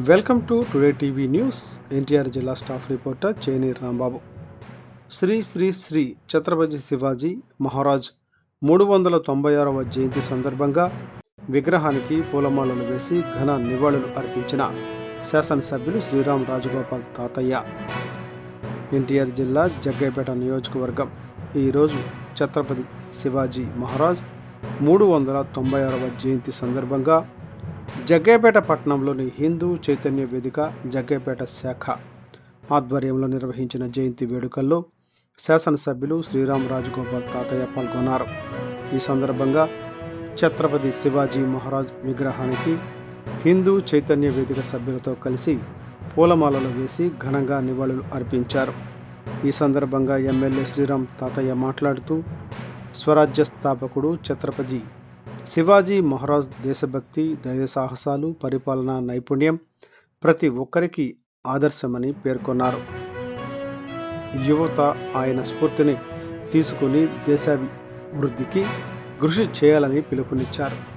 Welcome to today TV news. NTR జిల్లా staff reporter Cheni Rambabu. Shri Shri Shri Chhatrapati Shivaji Maharaj మూడు వందల తొంభై ఆరవ జయంతి సందర్భంగా విగ్రహానికి పూలమాలలు వేసి ఘన నివాళులు అర్పించిన శాసనసభ్యులు శ్రీరామ్ రాజగోపాల్ తాతయ్య. ఎన్టీఆర్ జిల్లా జగ్గైపేట నియోజకవర్గం. ఈరోజు ఛత్రపతి శివాజీ మహారాజ్ మూడు వందల తొంభై ఆరవ జయంతి సందర్భంగా జగ్గేపేట పట్టణంలోని హిందూ చైతన్య వేదిక జగ్గేపేట శాఖ ఆధ్వర్యంలో నిర్వహించిన జయంతి వేడుకల్లో శాసనసభ్యులు శ్రీరామ్ రాజగోపాల్ తాతయ్య పాల్గొన్నారు. ఈ సందర్భంగా ఛత్రపతి శివాజీ మహారాజ్ విగ్రహానికి హిందూ చైతన్య వేదిక సభ్యులతో కలిసి పూలమాలలు వేసి ఘనంగా నివాళులు అర్పించారు. ఈ సందర్భంగా ఎమ్మెల్యే శ్రీరామ్ తాతయ్య మాట్లాడుతూ స్వరాజ్య స్థాపకుడు ఛత్రపతి శివాజీ మహారాజ్ దేశభక్తి ధైర్య సాహసాలు పరిపాలనా నైపుణ్యం ప్రతి ఒక్కరికి ఆదర్శమని పేర్కొన్నారు. యువత ఆయన స్ఫూర్తిని తీసుకుని దేశాభివృద్ధికి కృషి చేయాలని పిలుపునిచ్చారు.